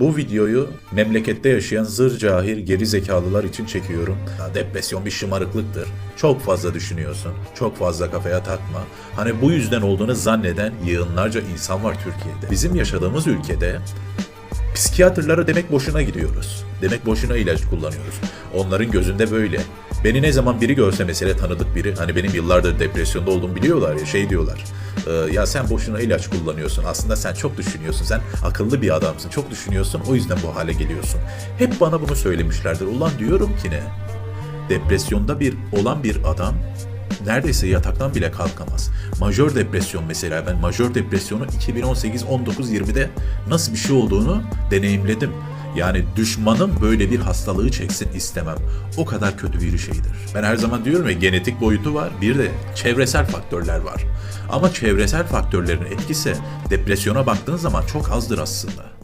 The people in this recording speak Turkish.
Bu videoyu memlekette yaşayan zır cahil geri zekalılar için çekiyorum. Depresyon bir şımarıklıktır. Çok fazla düşünüyorsun. Çok fazla kafaya takma. Hani bu yüzden olduğunu zanneden yığınlarca insan var Türkiye'de. Bizim yaşadığımız ülkede psikiyatrlara demek boşuna gidiyoruz. Demek boşuna ilaç kullanıyoruz. Onların gözünde böyle. Beni ne zaman biri görse mesela tanıdık biri hani benim yıllardır depresyonda olduğumu biliyorlar ya şey diyorlar. "Ee, ya sen boşuna ilaç kullanıyorsun. Aslında sen çok düşünüyorsun. Sen akıllı bir adamsın. Çok düşünüyorsun. O yüzden bu hale geliyorsun. Hep bana bunu söylemişlerdir. Ulan diyorum ki ne? Depresyonda bir olan bir adam neredeyse yataktan bile kalkamaz. Majör depresyon mesela ben majör depresyonu 2018 19 20'de nasıl bir şey olduğunu deneyimledim. Yani düşmanım böyle bir hastalığı çeksin istemem. O kadar kötü bir şeydir. Ben her zaman diyorum ya genetik boyutu var, bir de çevresel faktörler var. Ama çevresel faktörlerin etkisi depresyona baktığın zaman çok azdır aslında.